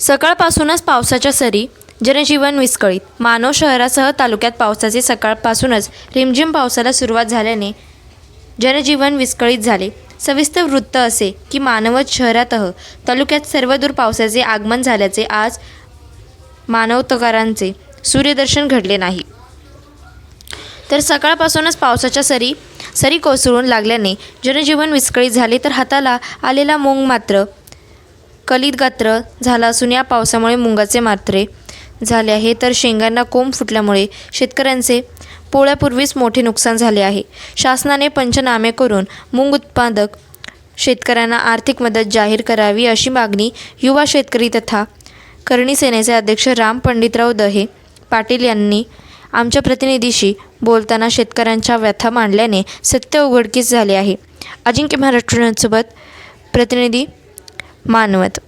सकाळपासूनच पावसाच्या सरी जनजीवन विस्कळीत. मानव शहरासह तालुक्यात पावसाचे सकाळपासूनच रिमझिम पावसाला सुरुवात झाल्याने जनजीवन विस्कळीत झाले. सविस्तर वृत्त असे की मानवत शहरातह तालुक्यात सर्वदूर पावसाचे आगमन झाल्याचे आज मानवतकारांचे सूर्यदर्शन घडले नाही. तर सकाळपासूनच पावसाच्या सरी सरी कोसळून लागल्याने जनजीवन विस्कळीत झाले. तर हाताला आलेला मोंग मात्र कलित गात्र झाला असून या पावसामुळे मुंगाचे मात्रे झाले आहे. तर शेंगांना कोंब फुटल्यामुळे शेतकऱ्यांचे पोळ्यापूर्वीच मोठे नुकसान झाले आहे. शासनाने पंचनामे करून मूंग उत्पादक शेतकऱ्यांना आर्थिक मदत जाहीर करावी अशी मागणी युवा शेतकरी तथा करणी सेनेचे अध्यक्ष राम पंडितराव दहे पाटील यांनी आमच्या प्रतिनिधीशी बोलताना शेतकऱ्यांच्या व्यथा मांडल्याने सत्य उघडकीस झाले आहे. अजिंक्य महाराष्ट्रांसोबत प्रतिनिधी मानवत